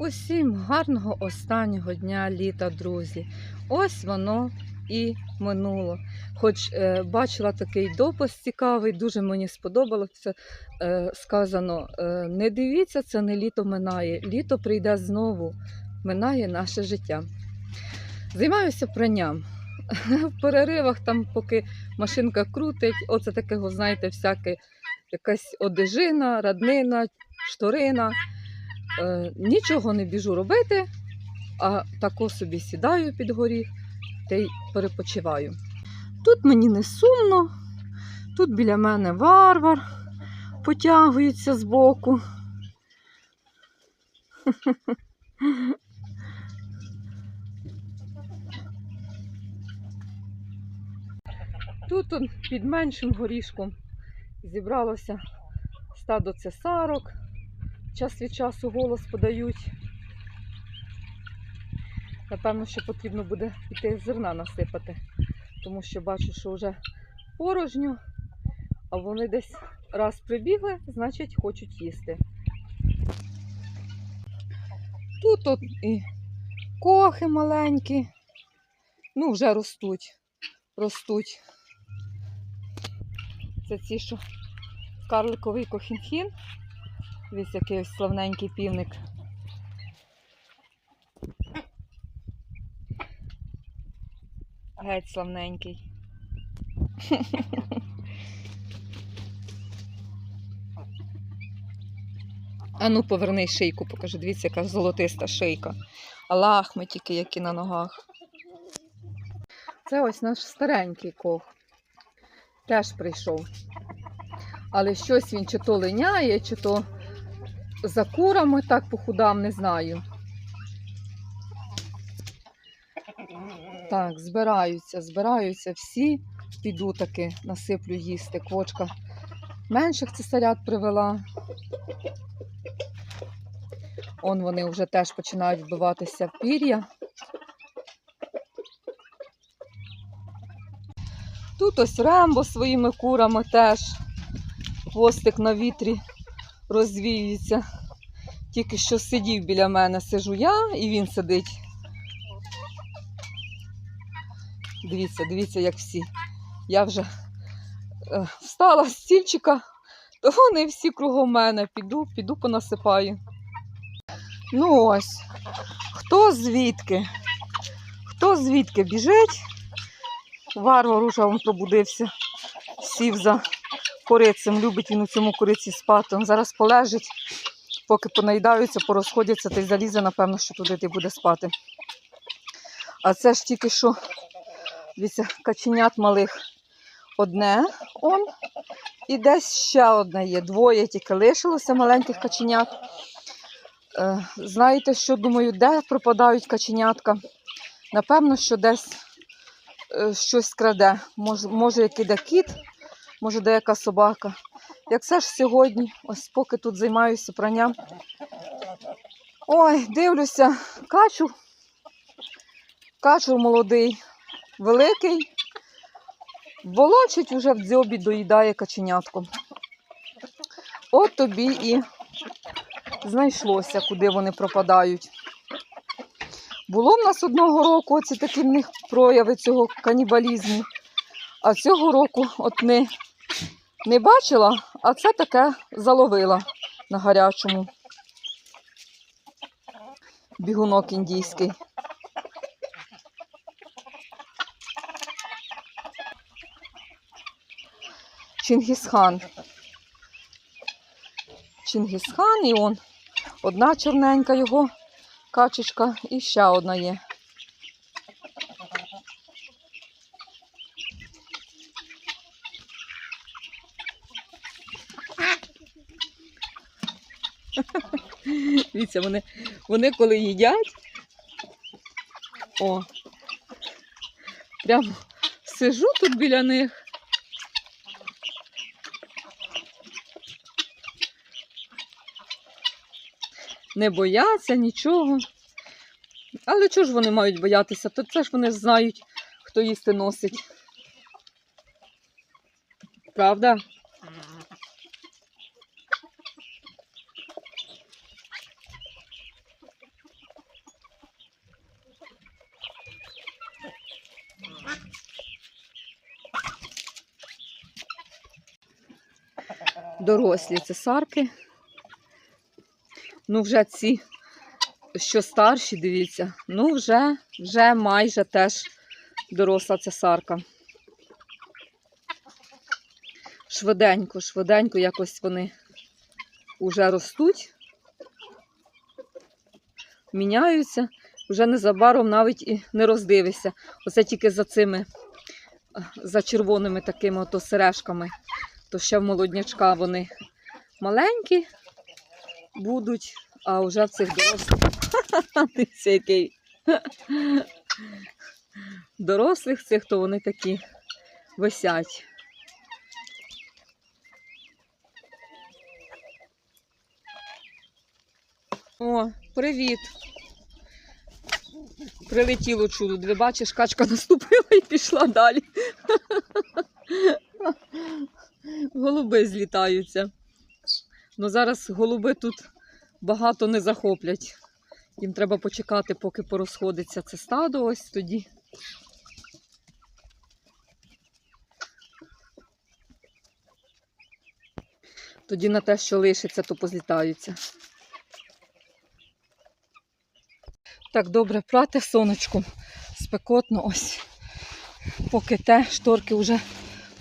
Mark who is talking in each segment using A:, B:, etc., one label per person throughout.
A: Усім гарного останнього дня літа, друзі. Ось воно і минуло. Хоч е, бачила такий допис цікавий, дуже мені сподобалося. Е, сказано: е, не дивіться, це не літо минає. Літо прийде знову, минає наше життя. Займаюся пранням. В переривах, там, поки машинка крутить, оце такого, знаєте, всяке, якась одежина, раднина, шторина. Е, нічого не біжу робити, а тако собі сідаю під горіх та й перепочиваю. Тут мені не сумно, тут біля мене варвар потягується збоку. Тут он, під меншим горішком зібралося стадо цесарок час від часу голос подають. Напевно, що потрібно буде піти зерна насипати, тому що бачу, що вже порожньо, а вони десь раз прибігли, значить хочуть їсти. Тут от і кохи маленькі, ну вже ростуть, ростуть. Це ці, що карликовий кохінхін. Дивіться, який славненький півник. Геть славненький. А ну поверни шийку, покажи, дивіться, яка золотиста шийка. А лахми тільки які на ногах. Це ось наш старенький кох. Теж прийшов. Але щось він чи то линяє, чи то за курами так похудам, не знаю. Так, збираються, збираються всі. Піду таки, насиплю їсти. Квочка менших цесарят привела. Он вони вже теж починають вбиватися в пір'я. Тут ось Рембо своїми курами теж. Хвостик на вітрі розвіюється. Тільки що сидів біля мене, сижу я і він сидить. Дивіться, дивіться, як всі. Я вже е, встала з стільчика, то вони всі кругом мене. Піду, піду понасипаю. Ну ось, хто звідки? Хто звідки біжить? Варвар уже він пробудився, сів за корицем. Любить він у цьому кориці спати. Він зараз полежить, поки понаїдаються, порозходяться, та й залізе, напевно, що туди ти буде спати. А це ж тільки що, дивіться, каченят малих одне он. І десь ще одне є. Двоє тільки лишилося маленьких каченят. Е, знаєте, що думаю, де пропадають каченятка? Напевно, що десь е, щось краде. Може, може як іде кіт, може деяка собака. Як це ж сьогодні, ось поки тут займаюся пранням. Ой, дивлюся, качур. Качур молодий, великий. Волочить уже в дзьобі, доїдає каченятко. От тобі і знайшлося, куди вони пропадають. Було в нас одного року оці такі в них прояви цього канібалізму. А цього року от не, не бачила, а це таке заловила на гарячому. Бігунок індійський. Чингісхан. Чингісхан і он одна чорненька його качечка і ще одна є. Дивіться, вони, вони коли їдять. О, прямо сижу тут біля них. Не бояться нічого. Але чого ж вони мають боятися? То це ж вони знають, хто їсти носить. Правда? Дорослі цесарки. Ну, вже ці, що старші, дивіться, ну вже, вже майже теж доросла цесарка. Швиденько, швиденько якось вони вже ростуть, міняються, вже незабаром навіть і не роздивишся. Оце тільки за цими, за червоними такими ото сережками, то ще в молоднячка вони маленькі будуть, а вже в цих дорослих. Дивіться, який. Дорослих цих, то вони такі висять. О, привіт. Прилетіло чудо. Дві бачиш, качка наступила і пішла далі. Голуби злітаються. Ну зараз голуби тут багато не захоплять. Їм треба почекати, поки порозходиться це стадо ось тоді. Тоді на те, що лишиться, то позлітаються. Так добре прати сонечком. Спекотно ось. Поки те, шторки вже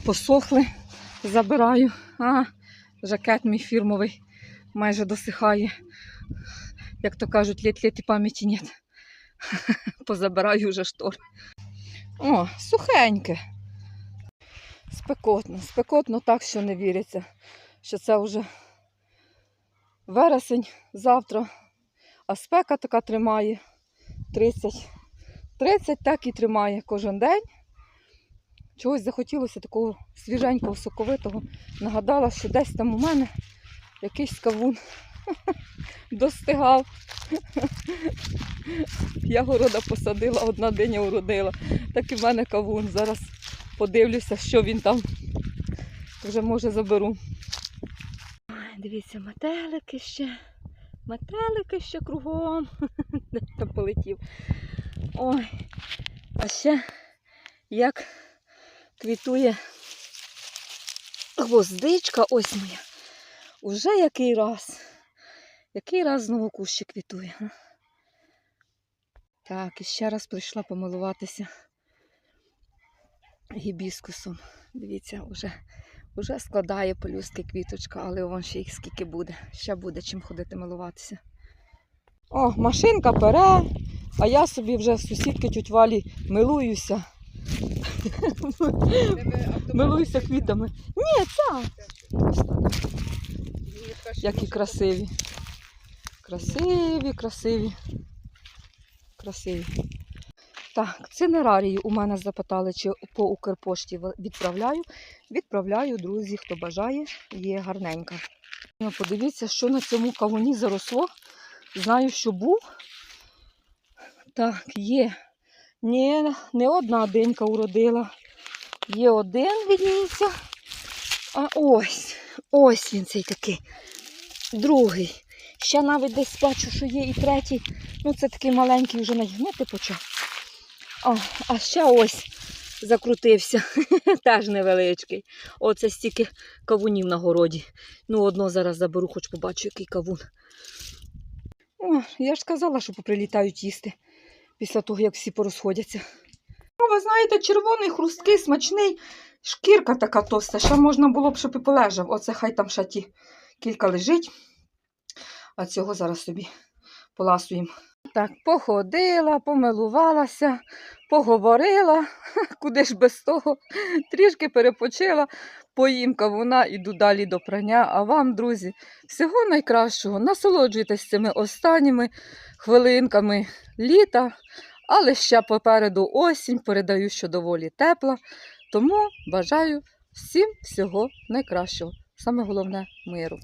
A: посохли, забираю. А, жакет мій фірмовий майже досихає. Як то кажуть, літ-літ і пам'яті нет. Позабираю вже штори. О, сухеньке. Спекотно, спекотно так, що не віриться, що це вже вересень завтра, а спека така тримає 30. 30 так і тримає кожен день. Чогось захотілося такого свіженького, соковитого. Нагадала, що десь там у мене якийсь кавун достигав. Я города посадила, одна диня уродила. Так і в мене кавун. Зараз подивлюся, що він там. Вже може заберу. Дивіться, метелики ще. Метелики ще кругом. Там полетів. Ой. А ще як квітує гвоздичка, ось моя. Уже який раз. Який раз знову кущик квітує. Так, і ще раз прийшла помилуватися гібіскусом. Дивіться, вже, вже складає полюстки квіточка, але вон ще їх скільки буде. Ще буде чим ходити милуватися. О, машинка пере, а я собі вже в сусідки тють Валі милуюся. Милуюся квітами. Ні, ця. Які красиві. Красиві, красиві. Красиві. Так, цинерарії у мене запитали, чи по Укрпошті відправляю. Відправляю, друзі, хто бажає, є гарненька. Ну, Подивіться, що на цьому кавуні заросло. Знаю, що був. Так, є. Ні, не одна динька уродила. Є один, видніється. А ось, ось він цей такий. Другий. Ще навіть десь бачу, що є і третій. Ну, це такий маленький вже надігнути почав. А, а ще ось закрутився. Теж невеличкий. Оце стільки кавунів на городі. Ну, одно зараз заберу, хоч побачу, який кавун. О, я ж сказала, що поприлітають їсти після того, як всі порозходяться. Ну, ви знаєте, червоний, хрусткий, смачний, шкірка така товста. Ще можна було б, щоб і полежав. Оце хай там ще ті кілька лежить. А цього зараз собі поласуємо. Так, походила, помилувалася, поговорила, куди ж без того, трішки перепочила, поїм кавуна, іду далі до прання. А вам, друзі, всього найкращого. Насолоджуйтесь цими останніми хвилинками літа, але ще попереду осінь, передаю, що доволі тепла. Тому бажаю всім всього найкращого. Саме головне миру.